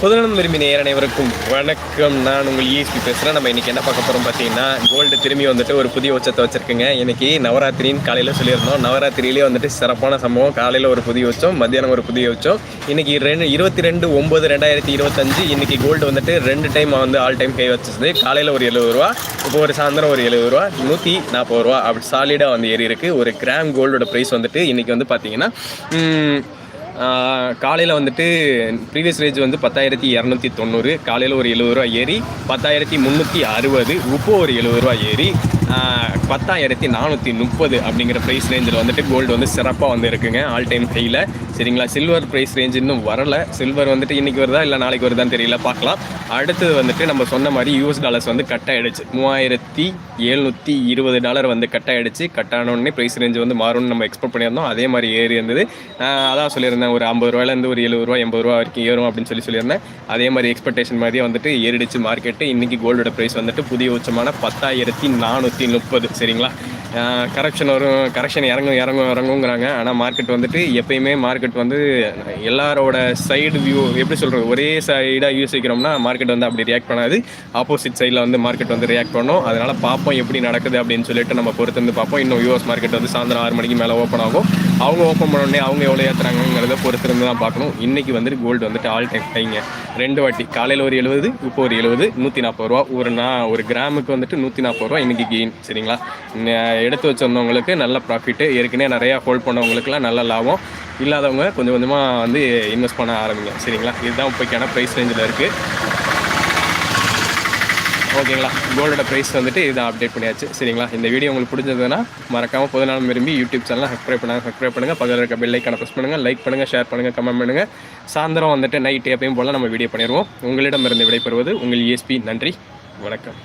புதுநலம் விரும்பி நேர் அனைவருக்கும் வணக்கம். நான் உங்கள் இஎஸ்பி பேசுகிறேன் நம்ம இன்றைக்கி என்ன பார்க்க போகிறோம் பார்த்தீங்கன்னா கோல்டு திரும்பி வந்துட்டு ஒரு புதிய உச்சத்தை வச்சுருக்குங்க. இன்றைக்கி நவராத்திரின்னு காலையில் சொல்லியிருந்தோம். நவராத்திரியிலே வந்துட்டு சிறப்பான சம்பவம். காலையில் ஒரு புதிய உச்சம் மத்தியானம் ஒரு புதிய உச்சம். இன்றைக்கி ரெண்டு இருபத்தி ரெண்டு ஒம்பது ரெண்டாயிரத்தி இருபத்தஞ்சு இன்றைக்கி கோல்டு வந்துட்டு ரெண்டு டைம் வந்து ஆல் டைம் கை வச்சுது காலையில் ஒரு எழுபது ரூபா இப்போ ஒரு சாயந்தரம் ஒரு எழுபது ரூபா நூற்றி நாற்பது ரூபா. அப்படி சாலிடாக வந்து ஏறி இருக்குது ஒரு கிராம் கோல்டோட ப்ரைஸ் வந்துட்டு இன்றைக்கி வந்து பார்த்தீங்கன்னா காலையில் வந்துட்டு ப்ரீவியஸ் ரேஞ்ச் வந்து பத்தாயிரத்தி இரநூத்தி தொண்ணூறு. காலையில் ஒரு எழுபது ரூபா ஏறி பத்தாயிரத்தி முந்நூற்றி அறுபது. இப்போ ஒரு எழுபது ரூபா ஏறி பத்தாயிரத்தி நானூற்றி முப்பது அப்படிங்கிற ப்ரைஸ் ரேஞ்சில் வந்துட்டு கோல்டு வந்து சிறப்பாக வந்து இருக்குங்க. ஆல் டைம் ஹையில் சரிங்களா? சில்வர் ப்ரைஸ் ரேஞ்ச் இன்னும் வரல. சில்வர் வந்துட்டு இன்றைக்கி வருதா இல்லை நாளைக்கு வருதான்னு தெரியல. பார்க்கலாம். அடுத்தது வந்துட்டு நம்ம சொன்ன மாதிரி யூஎஸ் டாலர்ஸ் வந்து கட் ஆகிடுச்சு மூவாயிரத்தி எழுநூற்றி இருபது டாலர் வந்து கட் ஆகிடுச்சு கட் ஆனோடனே ப்ரைஸ் ரேஞ்ச் வந்து மாறும்னு நம்ம எக்ஸ்பெக்ட் பண்ணியிருந்தோம். அதே மாதிரி ஏறி இருந்தது. அதான் சொல்லியிருந்தேன் ஒரு ஐம்பது ரூபாயிலேருந்து ஒரு எழுபது ரூபா எண்பது ரூபா வரைக்கும் ஏறும் அப்படின்னு சொல்லி சொல்லியிருந்தேன். அதே மாதிரி எக்ஸ்பெக்டேஷன் மாதிரியே வந்துட்டு ஏறிடுச்சு மார்க்கெட்டு இன்றைக்கி கோல்டோட ப்ரைஸ் வந்துட்டு புதிய உச்சமான பத்தாயிரத்தி நானூற்றி முப்பது சரிங்களா? கரெக்ஷன் வரும் கரெக்ஷன் இறங்கும் இறங்கும் இறங்குங்கிறாங்க ஆனால் மார்க்கெட் வந்துட்டு எப்பயுமே மார்க்கெட் வந்து எல்லாரோட சைடு வியூ எப்படி சொல்கிறது ஒரே சைடாக யோசிக்கிறோம்னா மார்க்கெட் வந்து அப்படி ரியாக்ட் பண்ணாது. ஆப்போசிட் சைடில் வந்து மார்க்கெட் வந்து ரியாக்ட் பண்ணும். அதனால் பார்ப்போம் எப்படி நடக்குது அப்படின்னு சொல்லிட்டு நம்ம பொறுத்து வந்து பார்ப்போம். இன்னும் யூஎஸ் மார்க்கெட் வந்து சாயந்தரம் ஆறு மணிக்கு மேலே ஓப்பன் ஆகும். அவங்க ஓப்பன் பண்ணோடனே அவங்க எவ்வளோ ஏற்றுறாங்கிறத பொறுத்திருந்து தான் பார்க்கணும். இன்றைக்கி வந்துட்டு கோல்டு வந்துட்டு ஆல் டைம் ஹைங்க ரெண்டு வாட்டி காலையில் ஒரு எழுபது இப்போ ஒரு எழுபது நூற்றி நாற்பது ரூபா. ஒரு நா ஒரு கிராமுக்கு வந்துட்டு நூற்றி நாற்பது ரூபா இன்றைக்கி கெயின் சரிங்களா? எடுத்து வச்சுருந்தவங்களுக்கு நல்ல ப்ராஃபிட்டு ஏற்கனவே நிறையா ஹோல்ட் பண்ணவங்களுக்குலாம் நல்ல லாபம். இல்லாதவங்க கொஞ்சம் கொஞ்சமாக வந்து இன்வெஸ்ட் பண்ண ஆரம்பிங்க. சரிங்களா? இதுதான் இப்போக்கான ப்ரைஸ் ரேஞ்சில் இருக்குது ஓகேங்களா? கோல்டோட ப்ரைஸ் வந்துட்டு இதை அப்டேட் பண்ணியாச்சு. சரிங்களா? இந்த வீடியோ உங்களுக்கு பிடிச்சதுன்னா மறக்காமல் பொதுநாள் விரும்பி யூடியூப் சேனலை சப்ஸ்கிரைப் பண்ணுங்க சப்ஸ்கிரைப் பண்ணுங்கள் பக்கத்தில் இருக்க பெல் ஐக்கான ப்ரெஸ் பண்ணுங்கள் லைக் பண்ணுங்கள் ஷேர் பண்ணுங்கள் கமெண்ட் பண்ணுங்கள் சாயந்தரம் வந்துட்டு நைட் எப்பயும் போல் நம்ம வீடியோ பண்ணிடுவோம். உங்களிடமிருந்து விடைபெறுவது உங்கள் இஎஸ்பி நன்றி. வணக்கம்.